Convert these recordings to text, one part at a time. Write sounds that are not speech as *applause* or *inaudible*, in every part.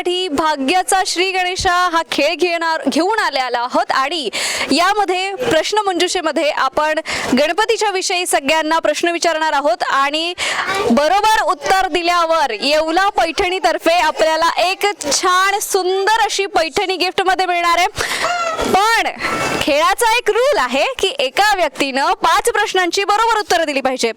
तुमच्यासाठी भाग्याचा श्री गणेशा हा खेळ घेणार घेऊन आलेला आहोत. आणि यामध्ये प्रश्न मंजुषेमध्ये आपण गणपतीच्या विषयी सगळ्यांना प्रश्न विचारणार आहोत. आणि बरोबर उत्तर दिल्यावर येवला पैठणीतर्फे आपल्याला एक छान सुंदर अशी पैठणी गिफ्टमध्ये मिळणार आहे. पण खेळाचा एक रूल आहे की एका व्यक्तीनं पाच प्रश्नांची बरोबर उत्तरं दिली पाहिजे.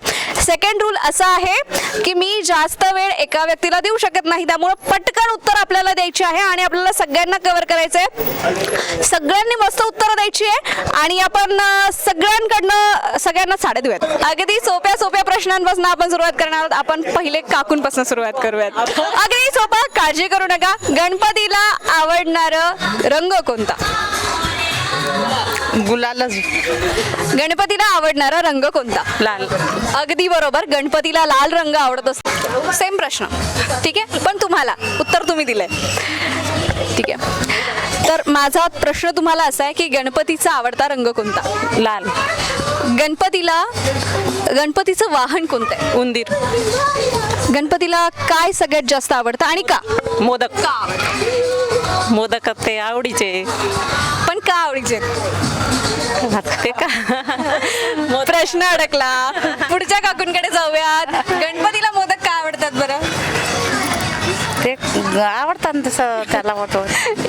सेकंड रूल असा आहे की मी जास्त वेळ एका व्यक्तीला देऊ शकत नाही. त्यामुळे पटकन उत्तर आपल्याला द्यायची आहे आणि आपल्याला सगळ्यांना कव्हर करायचं आहे. सगळ्यांनी मस्त उत्तरं द्यायची आहे आणि आपण सगळ्यांकडनं सगळ्यांना साडे देऊयात. अगदी सोप्या सोप्या प्रश्नांपासून आपण सुरुवात करणार आहोत. आपण पहिले काकूंपासून सुरुवात करूयात. अगदी सोपा काळजी करू नका. गणपतीला आवडणारं रंग कोणता? गुलालच. गणपतीला आवडणारा रंग कोणता? लाल. अगदी बरोबर गणपतीला लाल रंग आवडत असतो. सेम प्रश्न. ठीक आहे? पण तुम्हाला उत्तर तुम्ही दिलंय. ठीक आहे. तर माझा प्रश्न तुम्हाला असा आहे की गणपतीचा आवडता रंग कोणता? लाल. गणपतीला गणपतीचं वाहन कोणतं आहे? उंदीर. गणपतीला काय सगळ्यात जास्त आवडतं आणि का? मोदक. का आवडतं? मोदक ते आवडीचे. पण का आवडीचे? ते का? मोदक *laughs* प्रश्न अडकला. पुढच्या काकूंकडे जाऊयात. गणपतीला मोदक का आवडतात बरं? ते आवडतात ना तसं त्याला वाटत.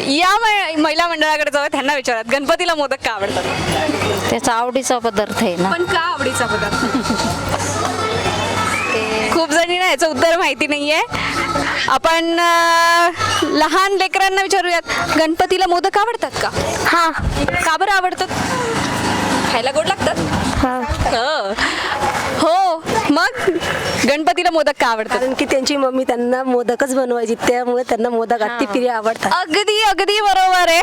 या मै- महिला मंडळाकडे जाऊया त्यांना विचारत गणपतीला मोदक का आवडतात? त्याचा आवडीचा पदार्थ आहे ना. पण का आवडीचा पदार्थ? खूप जणींना याचं उत्तर माहिती नाहीये. आपण अं, लहान लेकरांना विचारूयात. गणपतीला मोदक आवडतात का? हा. का बरं आवडतात? खायला गोड लागतात. हो. मग गणपतीला मोदक का आवडतात? कारण की त्यांची मम्मी त्यांना मोदकच बनवायची त्यामुळे त्यांना मोदक अतिप्रिय आवडतात. अगदी अगदी बरोबर आहे.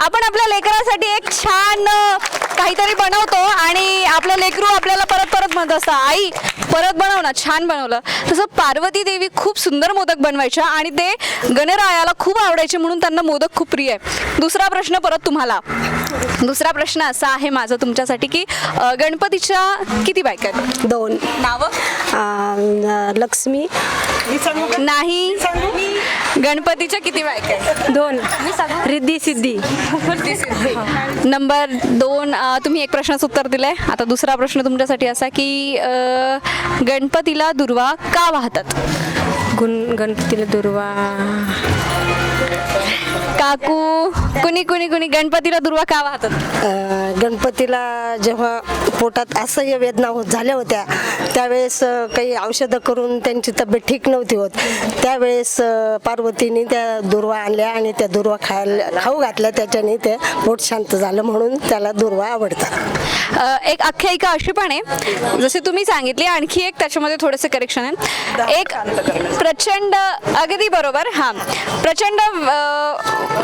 आपण आपल्या लेकरासाठी एक छान अ, काहीतरी बनवतो आणि आपलं लेकरू आपल्याला परत परत म्हणत असतं आई परत बनव ना छान बनवलं. तसं पार्वती देवी खूप सुंदर मोदक बनवायच्या आणि ते गणरायाला खूप आवडायचे म्हणून त्यांना मोदक खूप प्रिय आहे. दुसरा प्रश्न परत तुम्हाला. दुसरा प्रश्न असा आहे माझा तुमच्यासाठी की गणपतीच्या किती बायका आहेत? दोन. नावं? लक्ष्मी नाही. गणपतीच्या किती बायका आहेत? दोन. रिद्धी सिद्धी. नंबर दोन अ, तुम्ही एक प्रश्नाचं उत्तर दिलंय. आता दुसरा प्रश्न तुमच्यासाठी असा की अ, गणपतीला दुर्वा का वाहतात? गुण गणपतीला दुर्वा काकू. कुणी कुणी कुणी गणपतीला दुर्वा का वाहतात? अं, गणपतीला जेव्हा पोटात असह्य वेदना होत झाल्या होत्या त्यावेळेस अं, काही औषधं करून त्यांची तब्येत ठीक नव्हती होत. त्यावेळेस अं, पार्वतीने त्या दुर्वा आणल्या आणि त्या दुर्वा खायला खाऊ घातल्या. त्याच्याने ते पोट शांत झालं म्हणून त्याला दुर्वा आवडतात. अ, एक आख्यायिका अशी पण आहे. जसे तुम्ही सांगितली आणखी एक त्याच्यामध्ये थोडेसे करेक्शन आहे. एक प्रचंड अगदी बरोबर हा. प्रचंड अ,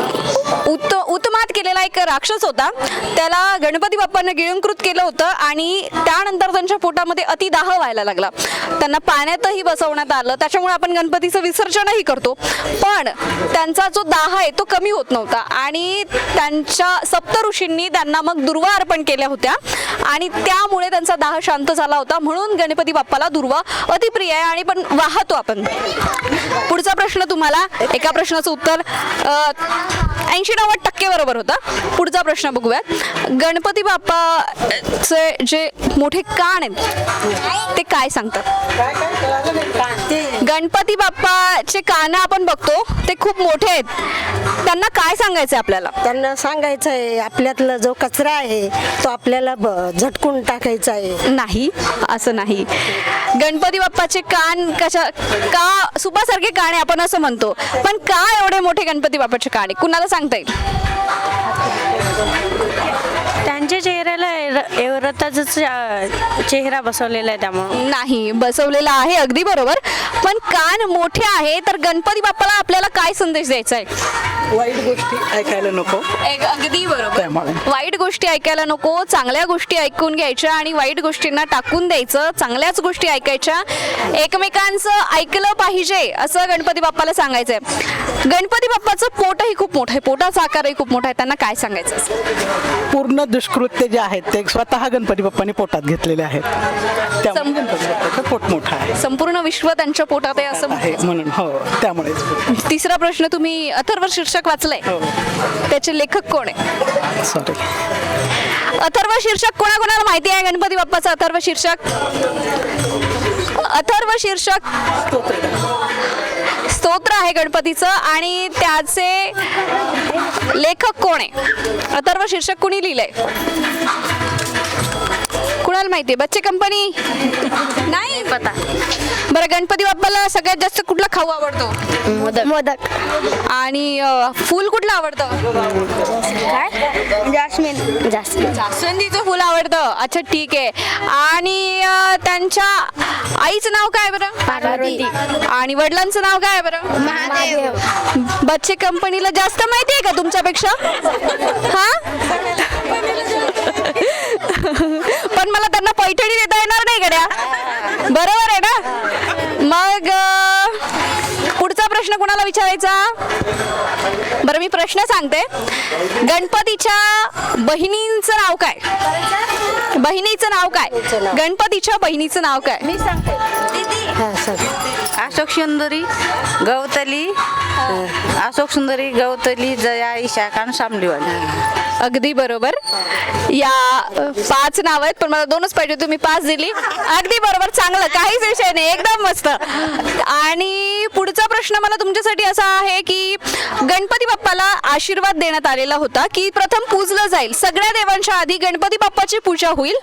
उत उत्तमात केलेला एक राक्षस होता. त्याला गणपती बाप्पांना गिळंकृत केलं होतं आणि त्यानंतर त्यांच्या पोटामध्ये अतिदाह व्हायला लागला. त्यांना पाण्यातही बसवण्यात आलं. त्याच्यामुळे आपण गणपतीचं विसर्जनही करतो. पण त्यांचा जो दाह आहे तो कमी होत नव्हता. आणि त्यांच्या सप्त ऋषींनी त्यांना मग दुर्वा अर्पण केल्या होत्या. आणि त्यामुळे त्यांचा दाह शांत झाला होता. म्हणून गणपती बाप्पाला दुर्वा अतिप्रिय आहे आणि पण वाहतो आपण. पुढचा प्रश्न तुम्हाला एका प्रश्नाचं उत्तर. ऐंशी नव्वद टक्के बरोबर होता. पुढचा प्रश्न बघूयात. गणपती बाप्पाचे जे मोठे कान आहेत ते काय सांगतात? गणपती बाप्पाचे कान आपण बघतो ते खूप मोठे आहेत. त्यांना काय सांगायचं आपल्याला? त्यांना सांगायचं आहे आपल्यातला जो कचरा आहे तो आपल्याला झटकून टाकायचा आहे नाही असं नाही. गणपती बाप्पाचे कान कशा का सुपासारखे कान आहे आपण असं म्हणतो. पण का एवढे मोठे गणपती बाप्पाचे कान कुणाला सांगता येईल? त्यांच्या चेहऱ्याला चेहरा बसवलेला आहे त्यामुळं. नाही बसवलेला आहे अगदी बरोबर. पण कान मोठे आहे तर गणपती बाप्पाला आपल्याला काय संदेश द्यायचा आहे? वाईट गोष्टी ऐकायला नको. एक अगदी बरोबर. वाईट गोष्टी ऐकायला नको चांगल्या गोष्टी ऐकून घ्यायच्या आणि वाईट गोष्टींना टाकून द्यायचं चांगल्याच गोष्टी ऐकायच्या. एकमेकांचं ऐकलं पाहिजे असं गणपती बाप्पाला सांगायचंय. गणपती बाप्पाचं पोटही खूप मोठं आहे पोटाचा आकारही खूप मोठा आहे त्यांना काय सांगायचं? पूर्ण दुष्कृत्य जे आहेत ते स्वतः गणपती बाप्पांनी पोटात घेतलेले आहेत. त्यामुळे गणपती बाप्पाचं पोट मोठं आहे. संपूर्ण विश्व त्यांच्या पोटात आहे असं आहे म्हणून हो त्यामुळेच. तिसरा प्रश्न तुम्ही अथर्व शीर्षक वाचलंय. हो. त्याचे लेखक कोण आहे? सॉरी अथर्व शीर्षक कोणाकोणाला माहिती आहे? गणपती बाप्पाचं अथर्व शीर्षक. अथर्व शीर्षक. स्तोत्र आहे गणपतीचं आणि त्याचे लेखक कोण आहे? अथर्व शीर्षक कुणी लिहिलंय? कुणाला माहिती आहे? बच्चे कंपनी नाही? पता. बरं गणपती बाप्पाला सगळ्यात जास्त कुठला खाऊ आवडतो? मोदक. मोदक. आणि अं, फूल कुठलं आवडतं? काय? जास्मिन. जास्मिन. जास्वंदीचं फुल आवडतं. अच्छा ठीक आहे. आणि अं, त्यांच्या आईचं नाव काय बरं? पार्वती. आणि वडिलांचं नाव काय बरं? महादेव. बच्चे कंपनीला जास्त माहिती आहे का तुमच्यापेक्षा? हा? *laughs* पण मला त्यांना पैठणी देता येणार नाही गड्या. बरोबर आहे ना? मग पुढचा प्रश्न कुणाला विचारायचा? बरं मी प्रश्न सांगते. गणपतीच्या बहिणींचं नाव काय? बहिणीचं नाव काय? गणपतीच्या बहिणीचं नाव काय? मी सांगते. अशोक सुंदरी गवतली अशोक सुंदरी गवतली जया ईशा कान शामलीवाली. अगदी बरोबर. या अ, पाच नाव आहेत पण मला दोनच पाहिजे तुम्ही पाच दिली. अगदी बरोबर चांगलं काहीच विषय नाही एकदम मस्त. आणि पुढचा प्रश्न मला तुमच्यासाठी असा आहे की गणपती बाप्पाला आशीर्वाद देण्यात आलेला होता की प्रथम पूजलं जाईल. सगळ्या देवांच्या आधी गणपती बाप्पाची पूजा होईल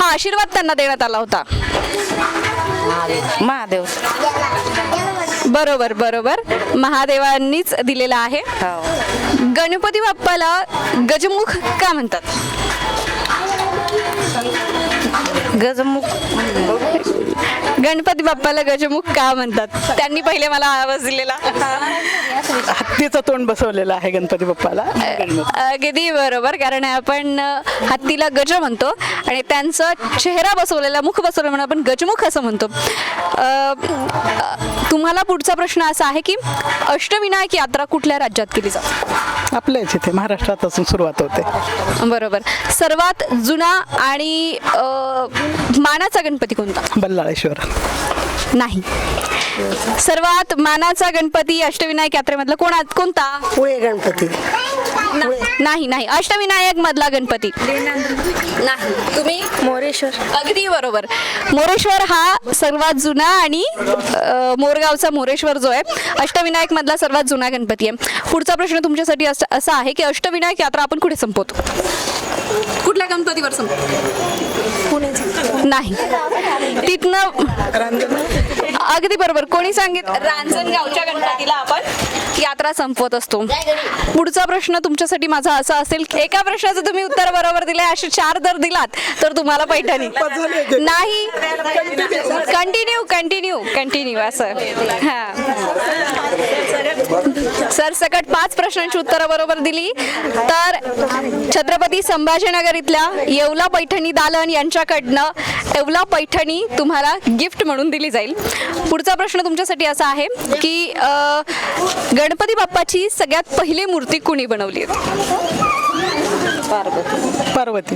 हा आशीर्वाद त्यांना देण्यात आला होता. महादेव. बरोबर बरोबर. महादेवांनीच दिलेला आहे. हो. गणपती बाप्पाला गजमुख का म्हणतात? गजमुख. गणपती बाप्पाला गजमुख का म्हणतात? त्यांनी पहिले मला आवाज दिलेला. हत्तीचं तोंड बसवलेलं आहे गणपती बाप्पाला. अगदी बरोबर कारण आपण हत्तीला गज म्हणतो आणि त्यांचं चेहरा बसवलेला मुख बसवलेलं म्हणून आपण गजमुख असं म्हणतो. तुम्हाला पुढचा प्रश्न असा आहे की अष्टविनायक यात्रा कुठल्या राज्यात केली जाते? आपल्याच इथे महाराष्ट्रापासून सुरुवात होते. बरोबर. सर्वात जुना आणि मानाचा गणपती कोणता? बल्लाळेश्वर. नाही. सर्वात मानाचा गणपती अष्टविनायक यात्रेमधला कोणा कोणता? पुळे गणपती. ना- नाही नाही. अष्टविनायक मधला गणपती. नाही. तुम्ही? मोरेश्वर. अगदी बरोबर. मोरेश्वर हा सर्वात जुना आणि अ, मोरगावचा मोरेश्वर जो आहे अष्टविनायक मधला सर्वात जुना गणपती आहे. पुढचा प्रश्न तुमच्यासाठी अस- असा आहे की अष्टविनायक यात्रा आपण कुठे संपवतो? कुठल्या गणपतीवर संपवतो नाही. तिथनं अगदी बरोबर. कोणी सांगित रांजणगावच्या गणपतीला आपण यात्रा संपवत असतो. पुढचा प्रश्न तुमच्यासाठी माझा असा असेल की एका प्रश्नाचं तुम्ही उत्तर बरोबर दिले असे चार जर दिलात तर तुम्हाला पैठणी. नाही. कंटिन्यू कंटिन्यू कंटिन्यू असं. हा. सर सकट पाच प्रश्नांची उत्तरं बरोबर दिली. तर छत्रपती संभाजीनगर इथल्या येवला पैठणी दालन यांच्याकडनं येवला पैठणी तुम्हाला गिफ्ट म्हणून दिली जाईल. पुढचा प्रश्न तुमच्यासाठी असा आहे की गणपती बाप्पाची सगळ्यात पहिली मूर्ती कुणी बनवली आहे? पार्वती.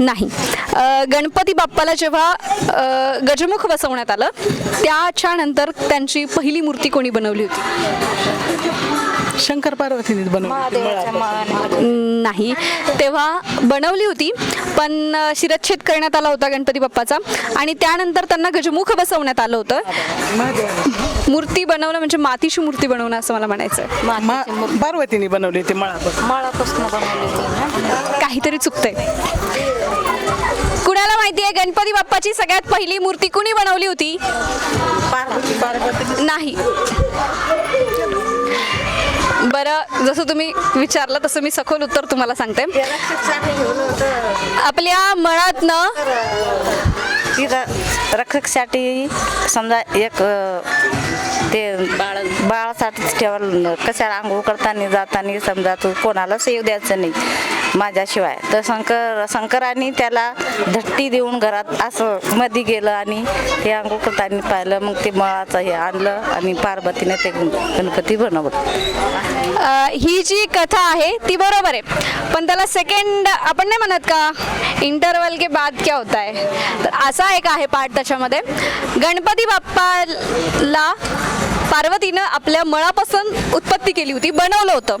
नाही. अ, गणपती बाप्पाला जेव्हा अ, गजमुख बसवण्यात आलं त्याच्या नंतर त्यांची पहिली मूर्ती कोणी बनवली होती? शंकर पार्वतीने बनवली नाही. तेव्हा बनवली होती पण अ, शिरच्छेद करण्यात आला होता गणपती बाप्पाचा. आणि त्यानंतर त्यांना गजमुख बसवण्यात आलं होतं. मूर्ती बनवणं म्हणजे मातीची मूर्ती बनवणं असं मला म्हणायचं आहे. मा- पार्वतीने बनवली होती मळापासून. मळापासून बनवली होती ना? काहीतरी चुकतंय. कुणाला माहिती आहे गणपती बाप्पाची सगळ्यात पहिली मूर्ती कुणी बनवली होती? नाही. बरं जसं तुम्ही विचारलं तसं मी सखोल उत्तर तुम्हाला सांगते. आपल्या मळातनं रक्षकसाठी समजा एक ते बाळ बाळासाठी ठेवायला कशाला आंघोळ करताना जाताना समजा तू कोणाला सेव द्यायचं नाही. माझ्याशिवाय. तर शंकर शंकराने त्याला धट्टी देऊन घरात असं मध्ये गेलं आणि हे अंघोळ पाहिलं. मग ते मळाचं हे आणलं आणि पार्वतीने ते गणपती बनवलं. ही जी कथा आहे ती बरोबर आहे. पण त्याला सेकंड आपण नाही म्हणत का? इंटरवल के बाद क्या होता है? तर असा एक आहे पाठ त्याच्यामध्ये. गणपती बाप्पाला पार्वतीनं आपल्या मळापासून उत्पत्ती केली होती बनवलं होतं.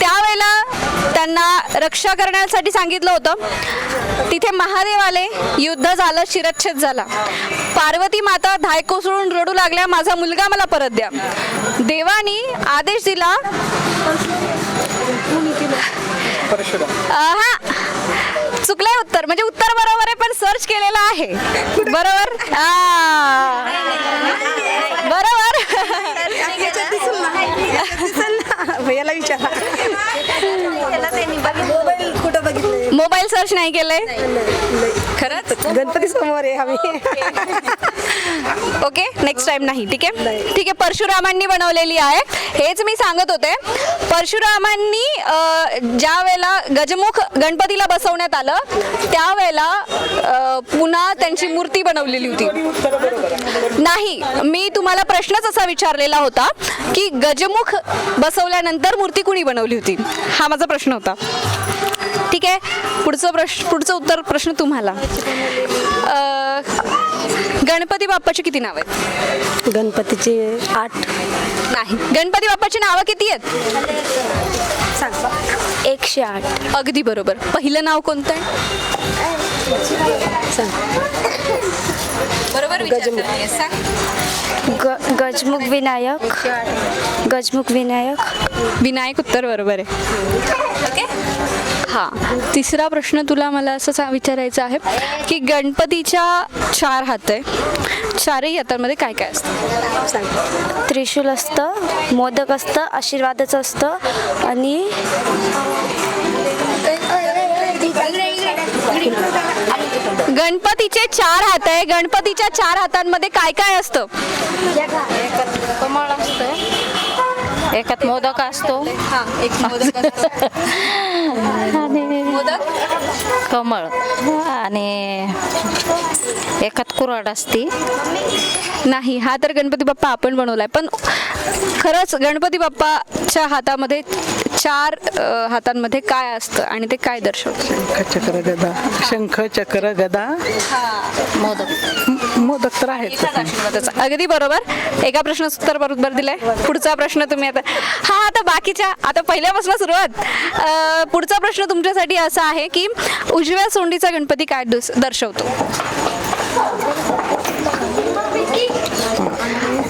त्यावेळेला रक्षा करण्यासाठी सांगितलं होतं. तिथे महादेव आले युद्ध झालं शिरच्छेद झाला. पार्वती माता धाय कोसळून रडू लागल्या माझा मुलगा मला परत द्या. देवानी आदेश दिला. हा. चुकलंय उत्तर म्हणजे उत्तर बरोबर आहे पण सर्च केलेलं आहे. बरोबर? बरोबर? याला विचारा. कुठं बघितलं मोबाईल सर्च नाही केलंय? खरंच? गणपती समोर आहे आम्ही. ओके नेक्स्ट टाइम नाही ठीक आहे? ठीक आहे परशुरामांनी बनवलेली आहे. हेच मी सांगत होते. परशुरामांनी ज्या वेळेला गजमुख गणपतीला बसवण्यात आलं त्यावेळेला पुन्हा त्यांची मूर्ती बनवलेली होती. नाही मी तुम्हाला प्रश्नच असा विचारलेला होता की गजमुख बसवल्यानंतर मूर्ती कुणी बनवली होती? हा माझा प्रश्न होता. ठीक आहे पुढचं प्रश्न पुढचं उत्तर प्रश्न तुम्हाला. गणपती बाप्पाची किती नाव आहेत? गणपतीचे आठ. नाही. गणपती बाप्पाची नावं किती आहेत? एकशे आठ. अगदी बरोबर. पहिलं नाव कोणतं आहे? बरोबर सांग. ग गजमुख विनायक. गजमुख विनायक. विनायक उत्तर बरोबर आहे. ओके? हा. तिसरा प्रश्न तुला मला असं सा- विचारायचं आहे की गणपतीच्या चार हात आहे. चारही हातांमध्ये काय काय असतं? त्रिशूल असतं मोदक असतं आशीर्वादाचं असतं आणि गणपतीचे चार हात आहे. गणपतीच्या चार हातांमध्ये काय काय असतं? कमळ असतं एकात मोदक असतो. हा एक मोदक मोदक? कमळ. आणि एकात कुराड असते. नाही हा तर गणपती बाप्पा आपण बनवलाय. पण खरंच गणपती बाप्पाच्या हातामध्ये चार अ, हातांमध्ये काय असतं आणि ते काय दर्शवतं? शंख चक्र गदा. शंख चक्र गदा मोदक. मोदक तर आहेत आशीर्वादाचं. अगदी बरोबर. एका प्रश्नाचं उत्तर बरोबर दिलंय. पुढचा प्रश्न तुम्ही आता हा आता बाकीच्या आता पहिल्यापासून सुरुवात. अ, पुढचा प्रश्न तुमच्यासाठी असा आहे की उजव्या सोंडीचा गणपती काय दुस- दर्शवतो?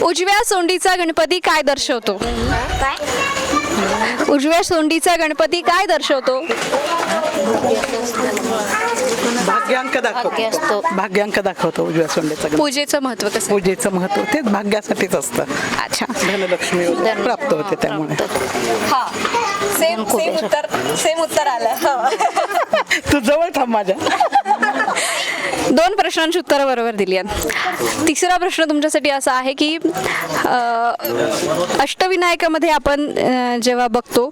उजव्या सोंडीचा गणपती काय दर्शवतो? उजव्या सोंडीचा गणपती काय दर्शवतो? भाग्यांक भाग्य दाखवतो. भाग्यांक दाखवतो उजव्या सोंड्याचा. पूजेचं महत्त्व कसं? पूजेचं महत्त्व तेच भाग्यासाठीच असतं. अच्छा. धनलक्ष्मी प्राप्त होते त्यामुळे. हा सेम सेम उत्तर सेम उत्तर आलं. तू जवळ थांब माझ्या. दोन प्रश्नांची उत्तरं बरोबर दिली आहेत. तिसरा प्रश्न तुमच्यासाठी असा आहे की अ, अष्टविनायकामध्ये आपण जेव्हा बघतो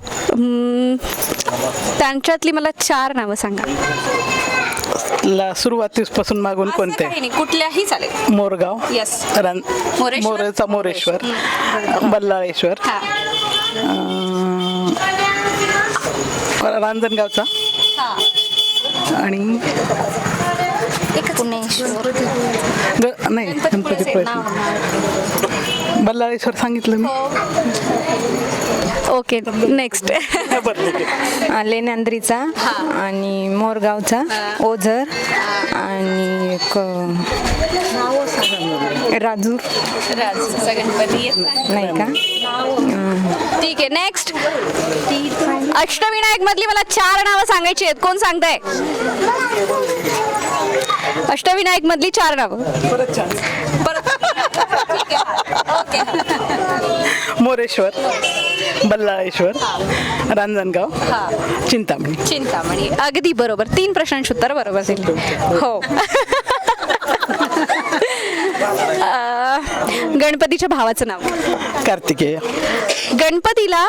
त्यांच्यातली मला चार नावं सांगा. ला सुरुवातीपासून मागून कोणते? कुठल्याही चालेल. मोरगाव. मोरेश्वर? मोरेचा मोरेश्वर. बल्लाळेश्वर. हा. अं, रांजणगावचा? आणि पुणेश्वर नाही गणपती प्रश्न बल्लाळेश्वर सांगितलं मी. ओके नेक्स्ट लेण्यांद्रीचा आणि मोरगावचा ओझर आणि एक राजूर गणपती नाही. का? ठीक आहे नेक्स्ट अष्टविनायक मधली मला चार नावं सांगायची आहेत. कोण सांगताय? अष्टविनायक मधली चार नावं. परत ओके मोरेश्वर बल्लाळेश्वर रांजणगाव चिंतामणी. चिंतामणी. अगदी बरोबर. तीन प्रश्नांची उत्तर बरोबर दिली. हो. अं, गणपतीच्या भावाचं नाव. कार्तिकेय. गणपतीला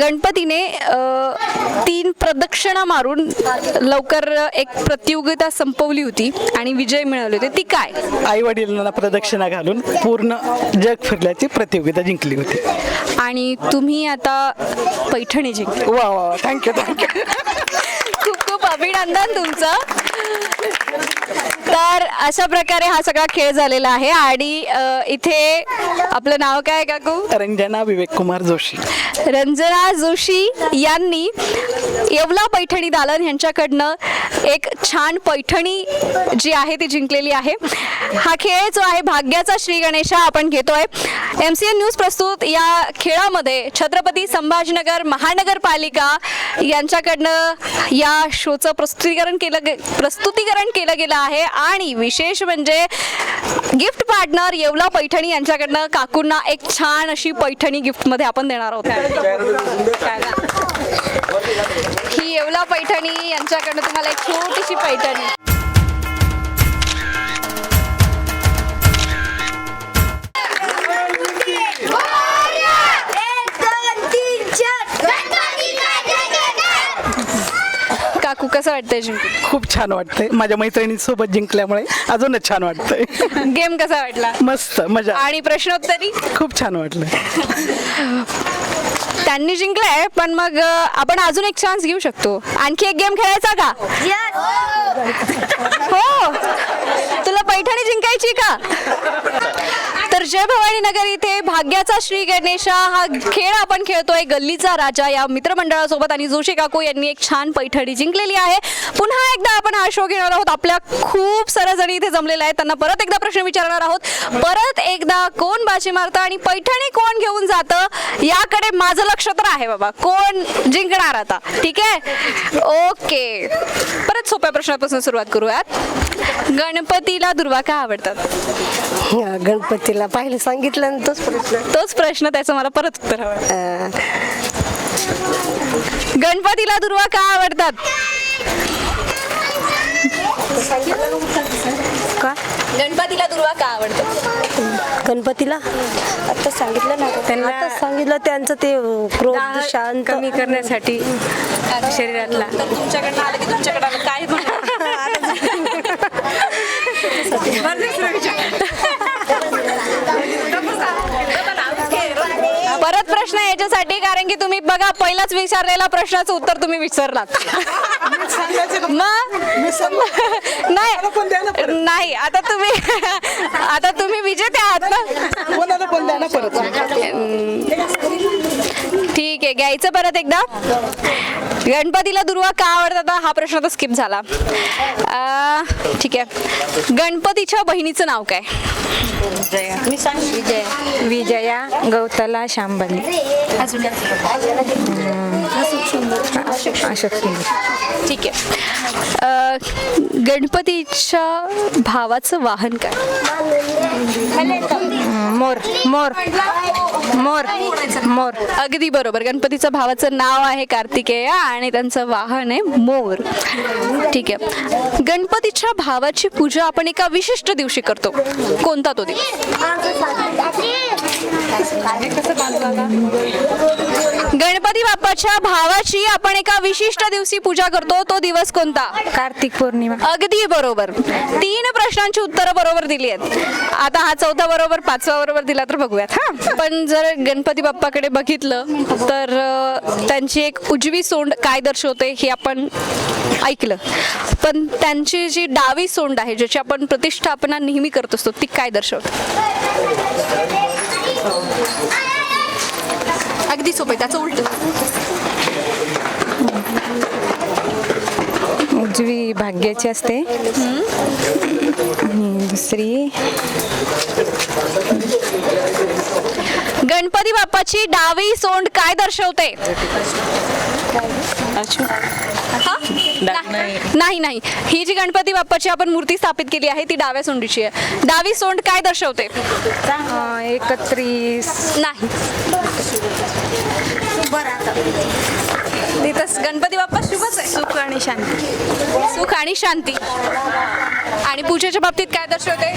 गणपतीने अं, तीन प्रदक्षिणा मारून लवकर एक प्रतियोगिता संपवली होती आणि विजय मिळवले होते. ती काय? आई वडिलांना प्रदक्षिणा घालून पूर्ण जग फिरल्याची प्रतियोगिता जिंकली होती. आणि तुम्ही आता पैठणी जिंकले. वा वा वा. थँक्यू थँक्यू अभिनंदन तुमचं. तर अशा प्रकारे हा सगळा खेळ झालेला आहे आणि अ, इथे आपलं नाव काय आहे काकू? रंजना विवेक कुमार जोशी. रंजना जोशी यांनी येवला पैठणी दालन यांच्याकडनं एक छान पैठणी जी आहे ती जिंकलेली आहे. हा खेळ जो आहे भाग्याचा श्री गणेशा आपण घेतोय. एम सी एन न्यूज प्रस्तुत या खेळामध्ये छत्रपती संभाजीनगर महानगरपालिका यांच्याकडनं या शोचं प्रस्तुतीकरण केलं प्रस्तुतीकरण केलं गेलं आहे. आणि विशेष म्हणजे गिफ्ट पार्टनर येवला पैठणी यांच्याकडनं काकूंना एक छान अशी पैठणी गिफ्टमध्ये आपण देणार आहोत. ही येवला पैठणी यांच्याकडनं तुम्हाला एक छोटीशी पैठणी. Oh! वाटतंय जिंकून? खूप छान वाटतंय. माझ्या मैत्रिणींसोबत जिंकल्यामुळे अजूनच छान वाटतंय. गेम कसा वाटला? मस्त मजा. आणि प्रश्नोत्तरी? खूप छान वाटलं. त्यांनी जिंकलंय पण मग अ, आपण अजून एक चान्स घेऊ शकतो. आणखी एक गेम खेळायचा का? हो. तुला पैठणी जिंकायची का? तर जय भवानी नगर इथे भाग्याचा श्री गणेशा हा खेळ आपण खेळतोय गल्लीचा राजा या मित्रमंडळासोबत आणि जोशी काकू यांनी एक छान पैठणी जिंकलेली आहे. पुन्हा एकदा आपण हा शो घेणार आहोत. आपल्या खूप साऱ्या जणी इथे जमलेल्या आहेत. त्यांना परत एकदा प्रश्न विचारणार आहोत. परत एकदा कोण बाजी मारतं आणि पैठणी कोण घेऊन जातं याकडे माझं लक्ष तर आहे बाबा. कोण जिंकणार आता? ठीक आहे? ओके. परत सोप्या प्रश्नापासून सुरुवात करूयात. गणपतीला दुर्वा का आवडतात? गणपतीला पाहिलं सांगितलं ना तोच प्रश्न. तोच प्रश्न त्याचं मला परत उत्तर हवं. अं, गणपतीला दुर्वा का आवडतात? का? गणपतीला दुर्वा का आवडतात गणपतीला? आता सांगितलं ना. त्यांना आता सांगितलं त्यांचं ते अं, क्रोध दाह शांत. कमी करण्यासाठी शरीरातला. तर तुमच्याकडनं आलं की तुमच्याकडे आलं? काय *laughs* *laughs* परत प्रश्न याच्यासाठी कारण की तुम्ही बघा पहिलाच विचारलेला प्रश्नाचं उत्तर तुम्ही विसरलात. *laughs* मग? नाही. नाही आता तुम्ही आता तुम्ही विजेते आहात ना? कोणाला पण द्या ना परत. ओके घ्यायचं परत एकदा. गणपतीला दुर्वा का आवडतात? हा प्रश्न तर स्किप झाला. ठीक आहे. गणपतीच्या बहिणीचं नाव काय? विजया गौतला शांबली. अशोक ठीक आहे. गणपतीच्या भावाचं वाहन काय? मोर मोर मोर मोर. अगदी बरोबर. गणपतीच्या भावाचं नाव आहे कार्तिकेय आणि त्यांचं वाहन आहे मोर. ठीक आहे. गणपतीच्या भावाची पूजा आपण एका विशिष्ट दिवशी करतो. कोणता तो दिवस? गणपती बाप्पाच्या भावाची आपण एका विशिष्ट दिवशी पूजा करतो तो दिवस कोणता? कार्तिक पौर्णिमा. अगदी बरोबर. तीन प्रश्नांची उत्तरं बरोबर दिली आहेत. आता हा चौथा बरोबर पाचवा बरोबर दिला तर बघूयात हा. पण जर गणपती बाप्पाकडे बघितलं तर अं, त्यांची एक उजवी सोंड काय दर्शवते हे आपण ऐकलं. पण त्यांची जी डावी सोंड आहे ज्याची आपण प्रतिष्ठापना नेहमी करत असतो ती काय दर्शवते? अगदी सोपं आहे त्याचं उलट. उजवी भाग्याची असते. आणि दुसरी. गणपती बाप्पाची डावी सोंड काय दर्शवते? हा? नाही. नाही ही जी गणपती बाप्पाची आपण मूर्ती स्थापित केली आहे ती डाव्या सोंडीची आहे. डावी सोंड काय दर्शवते? अं, एकत्रीस. नाही. तिथं गणपती बाप्पा शुभच आहे. सुख आणि शांती. सुख आणि शांती. आणि पूजेच्या बाबतीत काय दर्शवते?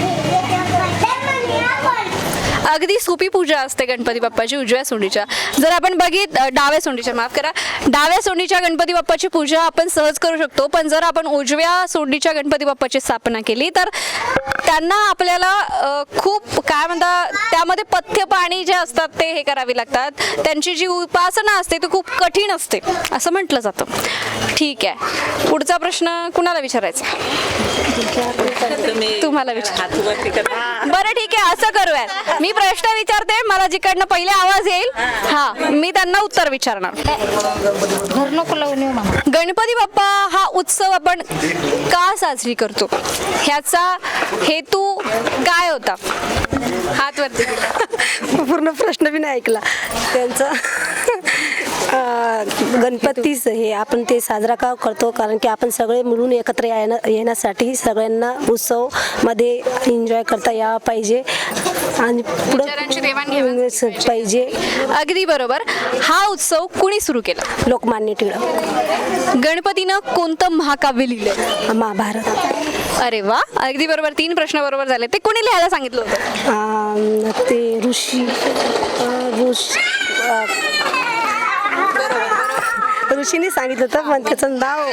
अगदी सोपी पूजा असते गणपती बाप्पाची उजव्या सोंडीच्या. जर आपण बघित डाव्या सोंडीच्या माफ करा. डाव्या सोंडीच्या गणपती बाप्पाची पूजा आपण सहज करू शकतो पण जर आपण उजव्या सोंडीच्या गणपती बाप्पाची स्थापना केली तर त्यांना आपल्याला खूप काय म्हणता त्यामध्ये पथ्य पाणी जे असतात ते हे करावे लागतात. त्यांची जी उपासना असते ती खूप कठीण असते असं म्हटलं जातं. ठीक आहे. पुढचा प्रश्न कुणाला विचारायचा? तुम्हाला विचार बरं ठीक आहे असं करूयात. मी प्रश्न विचारते मला जिकडनं पहिले आवाज येईल. हा. मी त्यांना उत्तर विचारणार. घर नको लावून येऊ ना. गणपती बाप्पा हा उत्सव आपण का साजरी करतो? ह्याचा हेतू काय होता? हात वरती. पूर्ण प्रश्न बी नाही ऐकला. त्यांचा गणपतीच हे आपण ते साजरा का करतो? कारण की आपण सगळे मिळून एकत्र येण्या- येण्यासाठी सगळ्यांना उत्सवमध्ये एन्जॉय करता यावा पाहिजे. आणि पुढं पाहिजे. अगदी बरोबर. हा उत्सव कुणी सुरू केला? लोकमान्य टिळक. गणपतीनं कोणतं महाकाव्य लिहिलंय? महाभारत. अरे वा. अगदी बरोबर. तीन प्रश्न बरोबर झाले. ते कुणी लिहायला सांगितलं होतं? ते ऋषी ऋषी ऋषीने सांगितलं होतं पण त्याचं नाव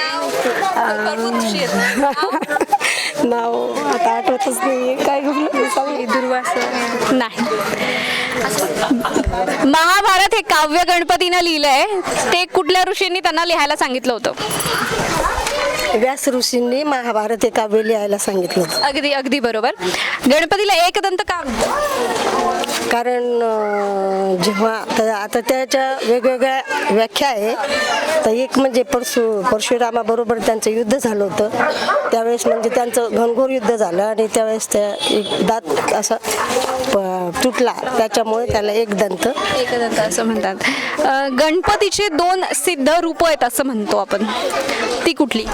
नाव आता आठवतच नाही काय दुर्वासा. नाही. महाभारत हे काव्य गणपतीनं लिहिलंय. ते कुठल्या ऋषींनी त्यांना लिहायला सांगितलं होतं? व्यास ऋषींनी महाभारत एका वेळी लिहायला सांगितलं. होतं अगदी अगदी बरोबर. गणपतीला एकदंत का? कारण अं, जेव्हा तर आता त्याच्या वेगवेगळ्या व्याख्या आहे. तर एक म्हणजे परशु परशुरामाबरोबर त्यांचं युद्ध झालं होतं. त्यावेळेस म्हणजे त्यांचं घनघोर युद्ध झालं आणि त्यावेळेस त्या एक दात असा प- तुटला. त्याच्यामुळे त्याला एक दंत एकदंत असं म्हणतात. अं, गणपतीचे दोन सिद्ध रूप आहेत असं म्हणतो आपण. ती कुठली?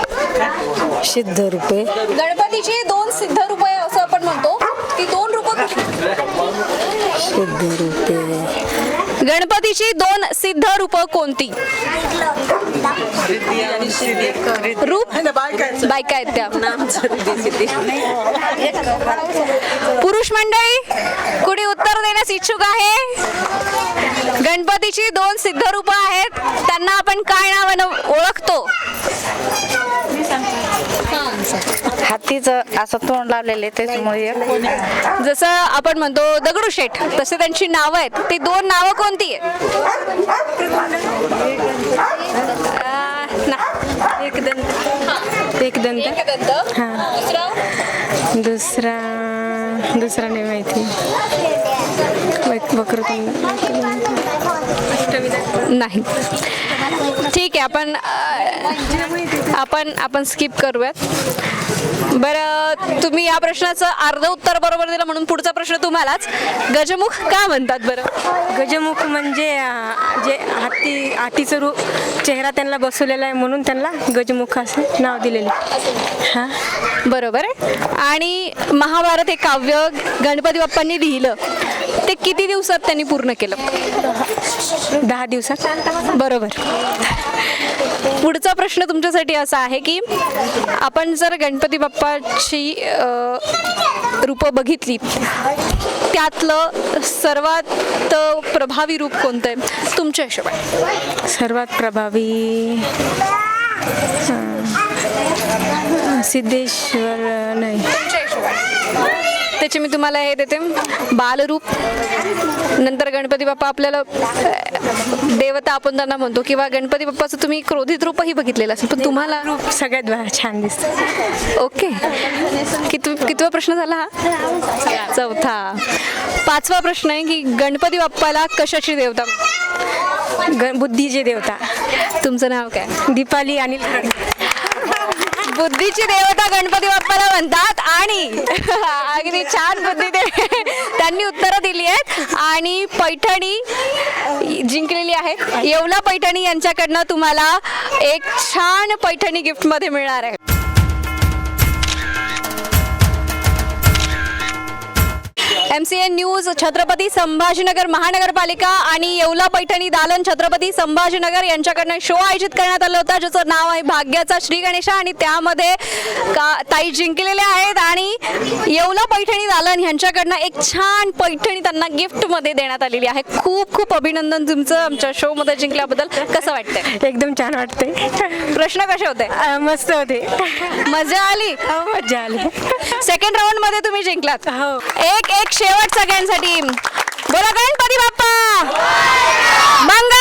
सिद्ध रूपे. गणपतीची दोन सिद्ध रूप आहे असं आपण म्हणतो. ती दोन रूप सिद्ध रूपे. गणपतीची दोन सिद्ध रूप कोणती? रूप? बायका आहेत त्या. पुरुष मंडळी कुणी उत्तर देण्यास इच्छुक आहे? गणपतीची दोन सिद्ध रूप आहेत. त्यांना आपण काय नावानं ओळखतो? हातीचं असं तोंड लावलेलं त्याच्यामुळे जसं आपण म्हणतो दगडूशेठ तसे त्यांची नावं आहेत ती दोन नावं कोणती आहेत. एकदंत एकदंत. हां. दुसरं? दुसरा दुसरा नाही माहिती वक्रतुंड नाही ठीक आहे आपण आपण आपण स्किप करूयात. बरं तुम्ही या प्रश्नाचं अर्ध उत्तर बरोबर दिलं म्हणून पुढचा प्रश्न तुम्हालाच. गजमुख का म्हणतात बरं? गजमुख म्हणजे जे हाती हातीचं रूप चेहरा त्यांना बसवलेला आहे म्हणून त्यांना गजमुख असं नाव दिलेलं. हां बरोबर आहे. आणि महाभारत हे काव्य गणपती बाप्पांनी लिहिलं. ते किती दिवसात त्यांनी पूर्ण केलं? दहा दिवसात. बरोबर. पुढचा प्रश्न तुमच्यासाठी असा आहे की आपण जर गणपती बाप्पाची रूपं बघितली त्यातलं सर्वात प्रभावी रूप कोणतं आहे तुमच्या हिशोबाने. सर्वात प्रभावी सिद्धेश्वर नाही. त्याचे मी तुम्हाला हे देते. बालरूप. नंतर गणपती बाप्पा आपल्याला देवता आपण त्यांना म्हणतो किंवा गणपती बाप्पाचं तुम्ही क्रोधित रूपही बघितलेलं असेल पण तुम्हाला सगळ्यात भा- छान दिसतं. ओके. किती कितवा प्रश्न झाला हा? चौथा. पाचवा प्रश्न आहे की गणपती बाप्पाला कशाची देवता ग बुद्धीचे देवता. तुमचं नाव काय? दीपाली अनिल खडके बुद्धीची देवता गणपती बाप्पाला म्हणतात आणि *laughs* अगदी छान बुद्धी ते *laughs* त्यांनी उत्तरं दिली आहेत. आणि पैठणी जिंकलेली आहे. येवला पैठणी यांच्याकडनं तुम्हाला एक छान पैठणी गिफ्टमध्ये मिळणार आहे. M C N news Chhatrapati Sambhajinagar महानगरपालिका आणि येवला पैठणी दालन छत्रपती संभाजीनगर यांच्याकडनं शो आयोजित करण्यात आलं होतं. ज्याचं नाव आहे भाग्याचा श्री गणेशा आणि त्यामध्ये का ताई जिंकलेल्या आहेत आणि येवला पैठणी दालन यांच्याकडनं एक छान पैठणी त्यांना गिफ्टमध्ये देण्यात आलेली आहे. खूप खूप अभिनंदन तुमचं आमच्या शोमध्ये जिंकल्याबद्दल. कसं वाटतंय? एकदम छान वाटते प्रश्न कसे होते? मस्त होते. मजा आली? हो, मजा आली. सेकंड राऊंडमध्ये तुम्ही जिंकलात. हो. एक एक शेवट सगळ्यांसाठी. बोला गणपती बाप्पा. मंग